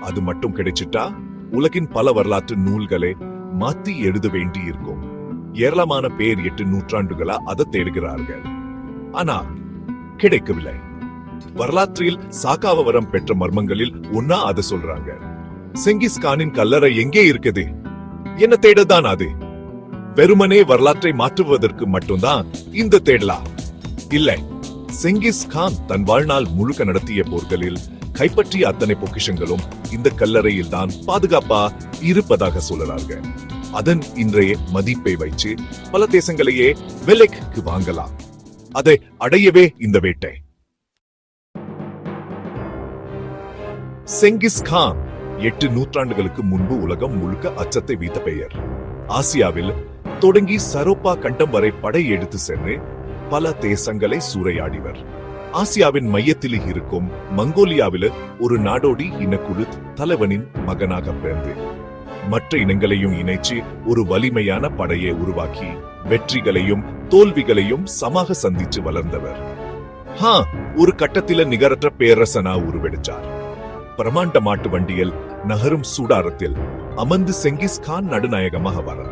அது மட்டும் கிடைச்சிட்டா உலகின் பல வரலாற்று நூல்களை மாத்தி எழுத வேண்டி இருக்கும் ஏராளமான பேர் எட்டு நூற்றாண்டுகளா அதை தேடுகிறார்கள். ஆனா கிடைக்கவில்லை. வரலாற்றில் சாக்காவவரம் பெற்ற மர்மங்களில் ஒன்னா அதை சொல்றாங்க. செங்கிஸ் கானின் கல்லறை எங்கே இருக்குது? என்ன தேடதான் அது? வெறுமனே வரலாற்றை மாற்றுவதற்கு மட்டும்தான் இந்த தேடலா? இல்லை. செங்கிஸ் கான் தன் வாழ்நாள் முழுக்க நடத்திய போர்களில் கைப்பற்றிய அத்தனை பொக்கிஷங்களும் இந்த கல்லறையில் தான் பாதுகாப்பா இருப்பதாக சொல்லலார்கள். அதன் இன்றைய மதிப்பை வைத்து பல தேசங்களையே விலைக்கு வாங்கலாம். அதை அடையவே இந்த வேட்டை. செங்கிஸ் கான் எட்டு நூற்றாண்டுகளுக்கு முன்பு உலகம் முழுக்க அச்சத்தை வீத்த பெயர். ஆசியாவில் தொடங்கி சரோப்பா கண்டம் வரை படை எடுத்து சென்று பல தேசங்களை சூறையாடிவர். ஆசியாவின் மையத்தில் இருக்கும் மங்கோலியாவில ஒரு நாடோடி இனக்குழு தலைவனின் மகனாக பிறந்து மற்ற இனங்களையும் இணைச்சு ஒரு வலிமையான படையை உருவாக்கி வெற்றிகளையும் தோல்விகளையும் சமாக சந்திச்சு வளர்ந்தவர். ஹா ஒரு கட்டத்தில நிகரற்ற பேரரசனா உருவெடுத்தார். பிரமாண்ட மாட்டு வண்டியில் நகரும் சூடாரத்தில் அமர்ந்து செங்கிஸ் கான் நடுநாயகமாக வர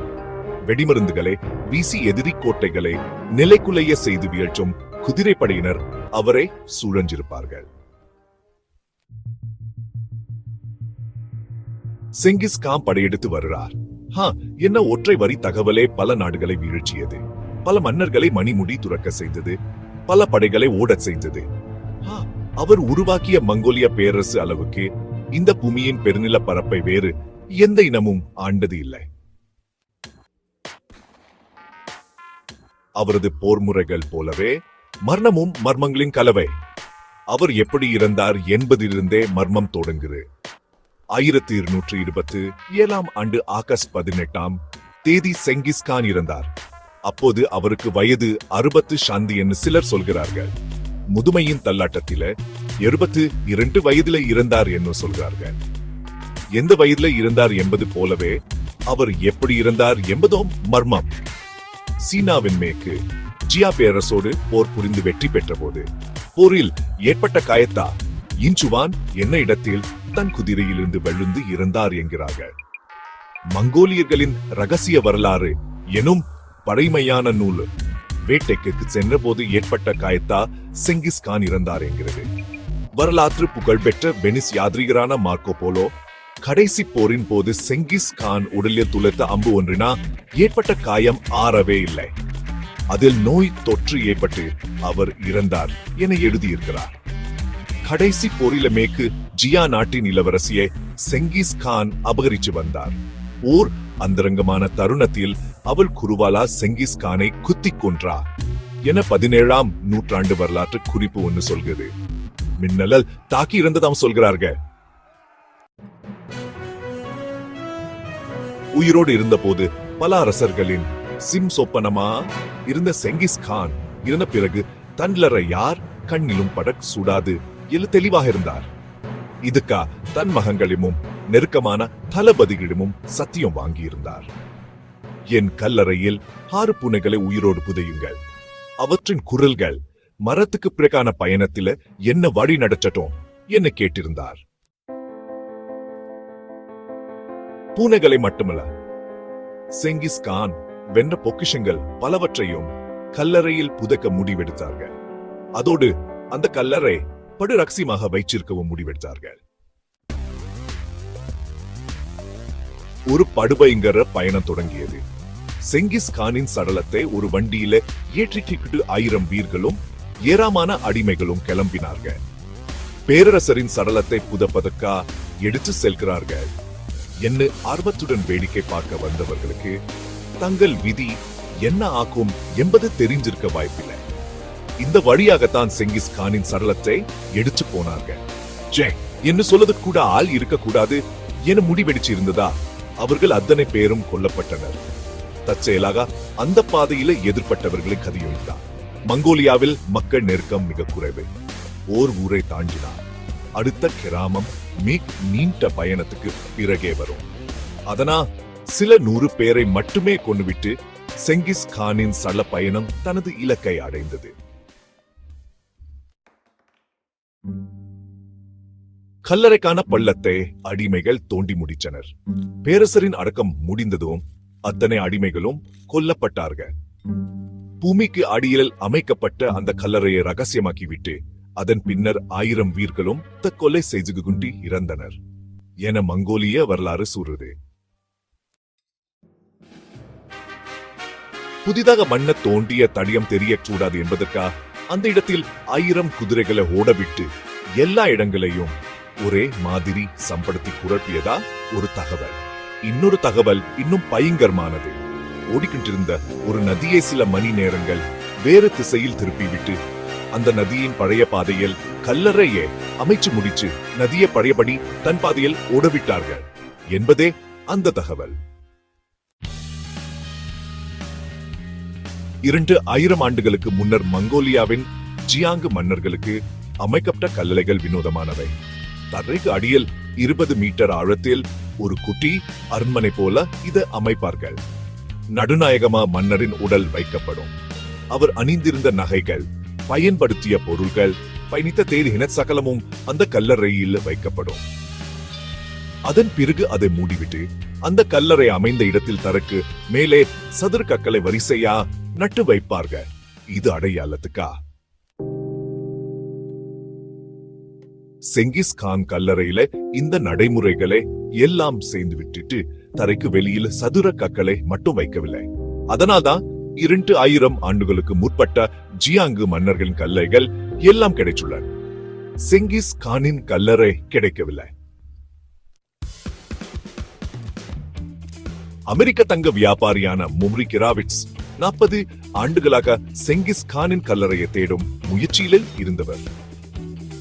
வெடிமருந்துகளை வீசி எதிரி கோட்டைகளை நிலைக்குலைய செய்து வீழ்ச்சும் குதிரைப்படையினர் அவரை சூழஞ்சிருப்பார்கள். செங்கிஸ் கான் படையெடுத்து வருகிறார். என்ன ஒற்றை வரி தகவலே பல நாடுகளை வீழ்ச்சியது. பல மன்னர்களை மணிமுடி துறக்க செய்தது. பல படைகளை ஓடச் செய்தது. அவர் உருவாக்கிய மங்கோலிய பேரரசு அளவுக்கு இந்த பூமியின் பெருநில பரப்பை வேறு எந்த இனமும் ஆண்டது இல்லை. அவரது போர் முறைகள் போலவே மர்மமும் மர்மங்களின் கலவை. அவர் எப்படி இறந்தார் என்பதிலிருந்தே மர்மம் தொடங்குது. ஆயிரத்தி இருநூற்றி இருபத்தி ஏழாம் ஆண்டு ஆகஸ்ட் பதினெட்டாம் தேதி செங்கிஸ்கான் இறந்தார். அப்போது அவருக்கு வயது அறுபத்து சாந்தி என்று சிலர் சொல்கிறார்கள். முதுமையின் தள்ளாட்டத்தில எழுபத்து இரண்டு வயதில இறந்தார் என்று சொல்கிறார்கள். எந்த வயதில இருந்தார் என்பது போலவே அவர் எப்படி இருந்தார் என்பதும் மர்மம். சீனாவின் மேற்கு ஜியா பேரரசோடு போர் புரிந்து வெற்றி பெற்ற போது போரில் ஏற்பட்ட காயத்தா இன்சுவான் என்ன இடத்தில் தன் குதிரையிலிருந்து விழுந்து இறந்தார் என்கிறார்கள். மங்கோலியர்களின் ரகசிய வரலாறு எனும் பழைமையான நூல் வேட்டைக்கு சென்றபோது ஏற்பட்ட காயத்தா செங்கிஸ் கான் இறந்தார் என்கிறது. வரலாற்று புகழ்பெற்ற வெனிஸ் யாத்ரிகரான மார்க்கோ போலோ கடைசி போரின் போது செங்கிஸ் கான் உடலில் துளைத்த அம்பு ஒன்றினா ஏற்பட்ட காயம் ஆறவே இல்லை. அதில் நோய் தொற்று ஏற்பட்டு அவர் இறந்தார் என எழுதியிருக்கிறார். கடைசி போரிலமேக்கு ஜியா நாட்டின் இளவரசியை செங்கிஸ் கான் அபகரிச்சு வந்தார். ஓர் அந்தரங்கமான தருணத்தில் அவள் குருவாலா செங்கிஸ் கானை குத்திக் கொன்றார் என பதினேழாம் நூற்றாண்டு வரலாற்று குறிப்பு ஒன்று சொல்கிறது. மின்னலல் தாக்கி இருந்ததாம் சொல்கிறார்கள் உயிரோடு இருந்தபோது பல அரசர்களின் சிம் சொப்பனமா இருந்த செங்கிஸ் கான் இருந்த பிறகு தன்லற யார்? கண்ணிலும் படக் சுடாது. என்று தெளிவாக இருந்தார். இதுக்கா தன் மகங்களிடமும் நெருக்கமான தளபதிகளிடமும் சத்தியம் வாங்கியிருந்தார். என் கல்லறையில் ஆறு பூனைகளை உயிரோடு புதையுங்கள். அவற்றின் குரல்கள் மரத்துக்கு பிறகான பயணத்தில என்ன வழி நடச்சட்டும் என்ன கேட்டிருந்தார். பூனைகளை மட்டுமல்ல செங்கிஸ் கான் வென்ற பொக்கிஷங்கள் பலவற்றையும் கல்லறையில் புதைக்க முடிவெடுத்தார்கள். அதோடு அந்த கல்லறை படு ரகசியமாக வைச்சிருக்கவும் முடிவெடுத்தார்கள். ஒரு படுபயங்கர பயணம் தொடங்கியது. செங்கிஸ் கானின் சடலத்தை ஒரு வண்டியில ஏற்றிக்கிட்டு ஆயிரம் வீர்களும் ஏராளமான அடிமைகளும் கிளம்பினார்கள். பேரரசரின் சடலத்தை புதப்பதற்கா எடுத்து செல்கிறார்கள். என்ன ஆர்வத்துடன் வேடிக்கை பார்க்க வந்தவர்களுக்கு தங்கள் விதி என்ன ஆக்கும் என்பது தெரிஞ்சிருக்க வாய்ப்பில்லை. இந்த வழியாகத்தான் செங்கிஸ் கானின் சடலத்தை எடுத்து போனார்கள். ஜே என்ன சொல்லது கூட ஆள் இருக்கக்கூடாது என முடிவெடிச்சு இருந்ததா அவர்கள் அத்தனை பேரும் கொல்லப்பட்டனர். தற்செயலாக அந்த பாதையில எதிர்பட்டவர்களை கதியொழித்தார் மங்கோலியாவில் மக்கள் நெருக்கம் மிக குறைவு. ஓர் ஊரை தாண்டினார் அடுத்த கிராமம் மிக நீண்ட பயணத்துக்கு பிறகே வரும். அதனா சில நூறு பேரை மட்டுமே கொண்டுவிட்டு செங்கிஸ் கானின் சள பயணம் தனது இலக்கை அடைந்தது. கல்லறைக்கான பள்ளத்தை அடிமைகள் தோண்டி முடித்தனர். பேரரசரின் அடக்கம் முடிந்ததும் அத்தனை அடிமைகளும் கொல்லப்பட்டார்கள். பூமிக்கு அடியில் அமைக்கப்பட்ட அந்த கல்லறையை ரகசியமாக்கிவிட்டு அதன் பின்னர் ஆயிரம் வீர்களும் தற்கொலை செய்து கொண்டு இறந்தனர். என மங்கோலிய வரலாறு சூறுது. புதிதாக மண்ண தோண்டிய தடியம் தெரியக்கூடாது என்பதற்காக அந்த இடத்தில் ஆயிரம் குதிரைகளை ஓடவிட்டு எல்லா இடங்களையும் ஒரே மாதிரி சம்படுத்தி குழப்பியதா? ஒரு தகவல். இன்னொரு தகவல் இன்னும் பயங்கரமானது. ஓடிக்கொண்டிருந்த ஒரு நதியை சில மணி நேரங்கள் வேறு திசையில் திருப்பிவிட்டு அந்த நதியின் பழைய பாதையில் கல்லறையே அமைச்சு முடிச்சு நதியை பழையபடி தன் பாதையில் ஓடவிட்டார்கள் என்பதே அந்த தகவல். இரண்டு ஆயிரம் ஆண்டுகளுக்கு முன்னர் மங்கோலியாவின் ஜியாங்கு மன்னர்களுக்கு அமைக்கப்பட்ட கல்லறைகள் வினோதமானவை தரைக்கு அடியில் இருபது மீட்டர் ஆழத்தில் ஒரு குட்டி அரண்மனை போல இது அமைப்பார்கள். நடுநாயகமா மன்னரின் உடல் வைக்கப்படும். அவர் அணிந்திருந்த நகைகள் பயன்படுத்திய பொருள்கள் பயணித்த தேதியின சகலமும் அந்த கல்லறையில் வைக்கப்படும். அதன் பிறகு அதை மூடிவிட்டு அந்த கல்லறை அமைந்த இடத்தில் தரக்கு மேலே சதுர கற்களை வரிசையா நட்டு வைப்பார்கள் இது அடையாளத்துக்கா? செங்கிஸ் கான் கல்லறையில இந்த நடைமுறைகளை எல்லாம் சேர்ந்து விட்டுட்டு தரைக்கு வெளியில சதுர கற்களை மட்டும் வைக்கவில்லை. அதனால்தான் இரண்டு ஆயிரம் ஆண்டுகளுக்கு முற்பட்ட ஜியாங்கு மன்னர்களின் கல்லைகள் எல்லாம் கிடைச்சுள்ளன. செங்கிஸ் கானின் கல்லறை கிடைக்கவில்லை. அமெரிக்க தங்க வியாபாரியான மும்ரி கிராவிட்ஸ் நாற்பது ஆண்டுகளாக செங்கிஸ் கானின் கல்லறையை தேடும் முயற்சியில் இருந்தவர்.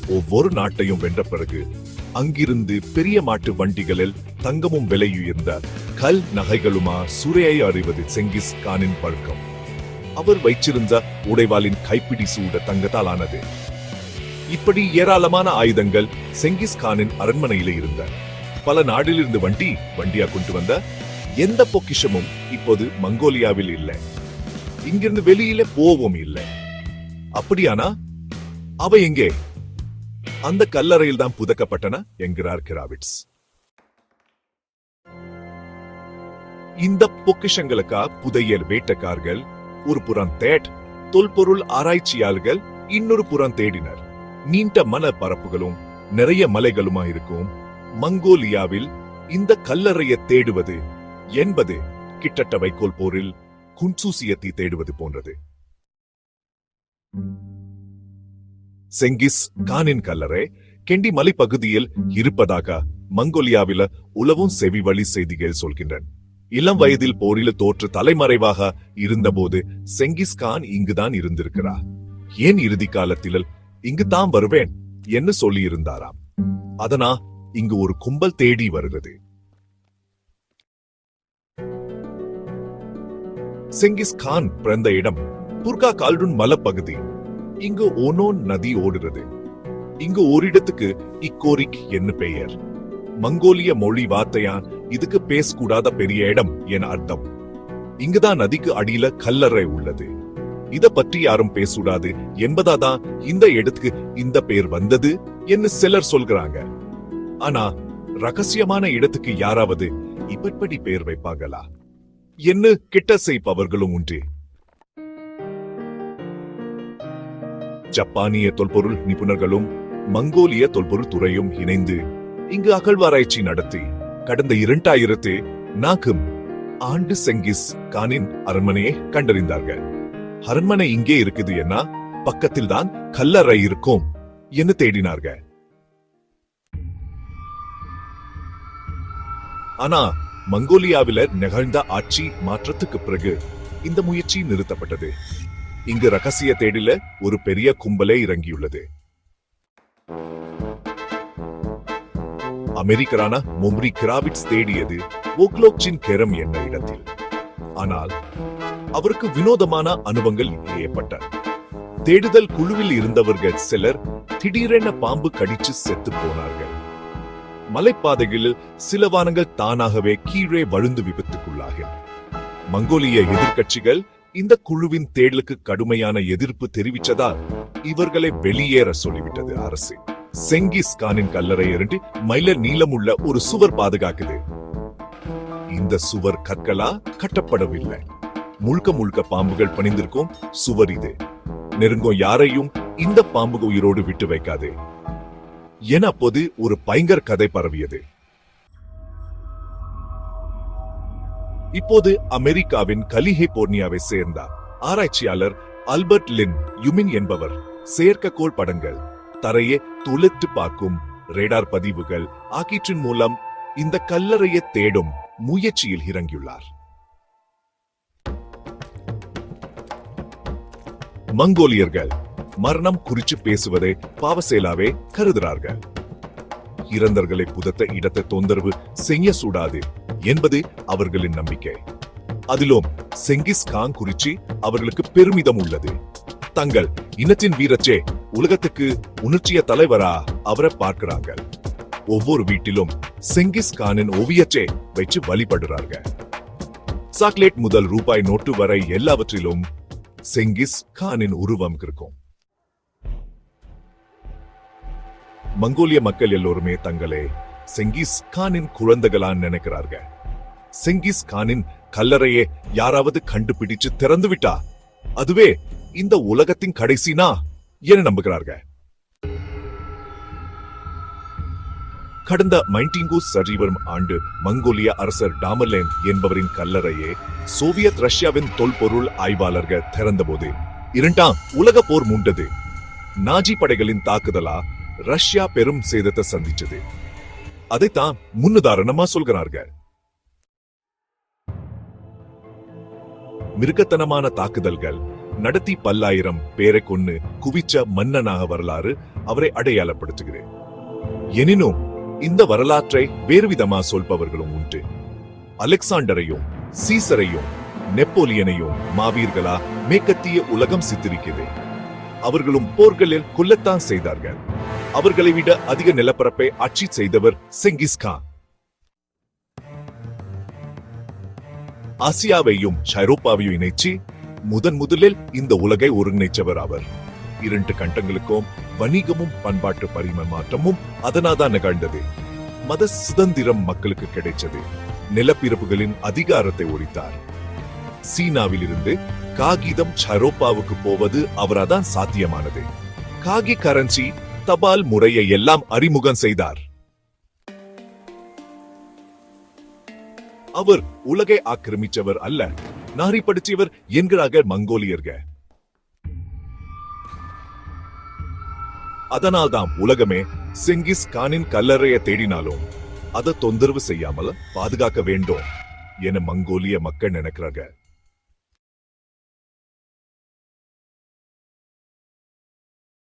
ஒவ்வொரு நாட்டையும் வென்ற பிறகு அங்கிருந்து பெரிய மாட்டு வண்டிகளில் தங்கமும் விலை உயர்ந்த கல் நகைகளுமா சுரையை அறிவது செங்கிஸ் கானின் பழக்கம். அவர் வைச்சிருந்த உடைவாளின் கைப்பிடி சூட தங்கத்தால் ஆனது இப்படி ஏராளமான ஆயுதங்கள் செங்கிஸ் கானின் அரண்மனையில இருந்த. பல நாடிலிருந்து வண்டி வண்டியா கொண்டு வந்த. எந்த பொக்கிஷமும் இப்போது மங்கோலியாவில் இல்லை. இங்கிருந்து வெளியில போவோம் இல்லை. அப்படியானா? அவ எங்கே? அந்த கல்லறையில் தான் புதக்கப்பட்டன என்கிறார் கிராவிட்ஸ். இந்த பொக்கிஷங்களுக்கா புதையல் வேட்டக்காரர்கள் ஒரு புறம் தேட் தொல்பொருள் ஆராய்ச்சியாளர்கள் இன்னொரு புறம் தேடினர். நீண்ட மல பரப்புகளும் நிறைய மலைகளுமா இருக்கும். மங்கோலியாவில் இந்த கல்லறையை தேடுவது என்பது கிட்டட்ட வைக்கோல் போரில் குன்சூசியத்தை தேடுவது போன்றது. செங்கிஸ் கானின் கல்லறை கெண்டி மலைப்பகுதியில் இருப்பதாக மங்கோலியாவில உலவும் செவி வழி செய்திகள் சொல்கின்றன. இளம் வயதில் போரில தோற்று தலைமறைவாக இருந்தபோது செங்கிஸ் கான் இங்குதான் இருந்திருக்கிறார். ஏன் இறுதி காலத்தில் இங்கு தான் வருவேன்? என்று சொல்லி இருந்தாராம் அதனா இங்கு ஒரு கும்பல் தேடி வருகிறது. செங்கிஸ் கான் பிறந்த இடம் புர்கா கால்டுன் மலப்பகுதி. இங்கு ஓனோன் நதி ஓடுகிறது இங்கு ஓரிடத்துக்கு இக்கோரிக் என்ன பெயர். மங்கோலிய மொழி வார்த்தையான் இதுக்கு பேசக்கூடாத பெரிய இடம் என அர்த்தம். இங்குதான் நதிக்கு அடியில கல்லறை உள்ளது. இத பற்றி யாரும் பேசக்கூடாது என்பதாதான் இந்த இடத்துக்கு இந்த பெயர் வந்தது என்று சிலர் சொல்கிறாங்க. ஆனா ரகசியமான இடத்துக்கு யாராவது இப்படி பெயர் வைப்பாங்களா என்ன கிட்ட செய்பவர்களும் உண்டு. ஜப்பானிய தொல்பொருள் நிபுணர்களும் மங்கோலிய தொல்பொருள் துறையும் இணைந்து இங்கு அகழ்வாராய்ச்சி நடத்தி கடந்த இரண்டாயிரத்து நாகும் ஆண்டு செங்கிஸ் கானின் அரண்மனையை கண்டறிந்தார்கள். அரண்மனை இங்கே இருக்குது என்ன பக்கத்தில் தான் கல்லறை இருக்கும் என்று தேடினார்கள். ஆனா மங்கோலியாவில நிகழ்ந்த ஆட்சி மாற்றத்துக்கு பிறகு இந்த முயற்சி நிறுத்தப்பட்டது. இங்கு ரகசிய தேடில ஒரு பெரிய கும்பலே இறங்கியுள்ளது. அமெரிக்கரான மொம்ரி கிராவிட்ஸ் தேடியது ஓக்லோக்சின் கெரம் என்ற இடத்தில். ஆனால் அவருக்கு வினோதமான அனுபவங்கள் ஏற்பட்டன தேடுதல் குழுவில் இருந்தவர்கள் சிலர் திடீரென பாம்பு கடிச்சு செத்து போனார்கள். மலைப்பாதைகளில் சில வானங்கள் தானாகவே கீழே வழுந்து விபத்துக்குள்ளாகின்றன. மங்கோலிய எதிர்க்கட்சிகள் இந்த குழுவின் தேடலுக்கு கடுமையான எதிர்ப்பு தெரிவித்ததால் இவர்களை வெளியேற சொல்லிவிட்டது அரசு. செங்கிஸ் கானின் கல்லறை இரண்டு மைல நீளமுள்ள ஒரு சுவர் பாதுகாக்குது. இந்த சுவர் கற்களா கட்டப்படவில்லை. முழுக்க முழுக்க பாம்புகள் பணிந்திருக்கும் சுவர் இது. நெருங்கும் யாரையும் இந்த பாம்பு உயிரோடு விட்டு வைக்காது. என அப்போது ஒரு பயங்கர கதை பரவியது. இப்போது அமெரிக்காவின் கலிஹேபோர்னியாவை சேர்ந்த ஆராய்ச்சியாளர் அல்பர்ட் லின் யுமின் என்பவர் செயற்கைக்கோள் படங்கள் தரையை துளைத்து பார்க்கும் ரேடார் பதிவுகள் ஆகியற்றின் மூலம் இந்த கல்லறையை தேடும் முயற்சியில் இறங்கியுள்ளார். மங்கோலியர்கள் மரணம் குறித்து பேசுவதை பாவசேலாவே கருதுறார்கள். இறந்தர்களை புதத்த இடத்தை தொந்தரவு செய்ய சூடாது என்பது அவர்களின் நம்பிக்கை. அதிலும் செங்கிஸ் கான் குறிச்சு அவர்களுக்கு பெருமிதம் உள்ளது. தங்கள் இனத்தின் வீரச்சே உலகத்துக்கு உணர்ச்சிய தலைவரா அவரை பார்க்கிறாங்க ஒவ்வொரு வீட்டிலும் செங்கிஸ் கானின் ஓவியச்சே வச்சு வழிபடுறார்கள். சாக்லேட் முதல் ரூபாய் நோட்டு வரை எல்லாவற்றிலும் செங்கிஸ் கானின் உருவம் இருக்கும். மங்கோலிய மக்கள் எல்லோருமே தங்களை செங்கிஸ் கானின் குழந்தைகளான்னு நினைக்கிறார்கள். செங்கிஸ் கானின் கல்லறையை யாராவது கண்டுபிடிச்சு திறந்து விட்டா? அதுவே இந்த உலகத்தின் கடைசினா? என நம்புகிறார்கள். கடந்த மைண்டிங்கூ சரிவரும் ஆண்டு மங்கோலிய அரசர் டாமர்லேன் என்பவரின் கல்லறையே சோவியத் ரஷ்யாவின் தொல்பொருள் ஆய்வாளர்கள் திறந்தபோது இரண்டாம் உலக போர் மூண்டது. நாஜி படைகளின் தாக்குதலா? ரஷ்யா பெரும் சேதத்தை சந்திச்சது. அதைத்தான் முன்னுதாரணமா சொல்கிறார்கள். மிருகத்தனமான தாக்குதல்கள் நடத்தி பல்லாயிரம் பேரை கொன்னு குவிச்ச மன்னனாக வரலாறு அவரை அடையாளப்படுத்துகிறேன் எனினும் இந்த வரலாற்றை வேறு விதமா சொல்பவர்களும் உண்டு. அலெக்சாண்டரையும் சீசரையும் நெப்போலியனையும் மாவீர்களா மேற்கத்திய உலகம் சித்தரிக்கிறது. அவர்களும் போர்களில் கொல்லத்தான் செய்தார்கள். அவர்களை விட அதிக நிலப்பரப்பை ஆட்சி செய்தவர் செங்கிஸ்கான் ஆசியாவையும் ஐரோப்பாவையும் இணைச்சு முதன் முதலில் இந்த உலகை ஒருங்கிணைச்சவர் அவர். இரண்டு கண்டங்களுக்கும் வணிகமும் பண்பாட்டு பரிமாற்றமும் அதனாதான் நிகழ்ந்தது. மத சுதந்திரம் மக்களுக்கு கிடைச்சது நிலப்பிரப்புகளின் அதிகாரத்தை ஒழித்தார். சீனாவில் இருந்து காகிதம் ஐரோப்பாவுக்கு போவது அவராதான் சாத்தியமானது. காகி கரன்சி தபால் முறையை எல்லாம் அறிமுகம் செய்தார். அவர் உலகை ஆக்கிரமிச்சவர் அல்ல படிச்சவர் என்கிறார்கள் மங்கோலியர்கள். அதனால்தான் உலகமே செங்கிஸ் கானின் கல்லறையை தேடினாலும் அதை தொந்தரவு செய்யாமல் பாதுகாக்க வேண்டும் என மங்கோலிய மக்கள் நினைக்கிறார்கள்.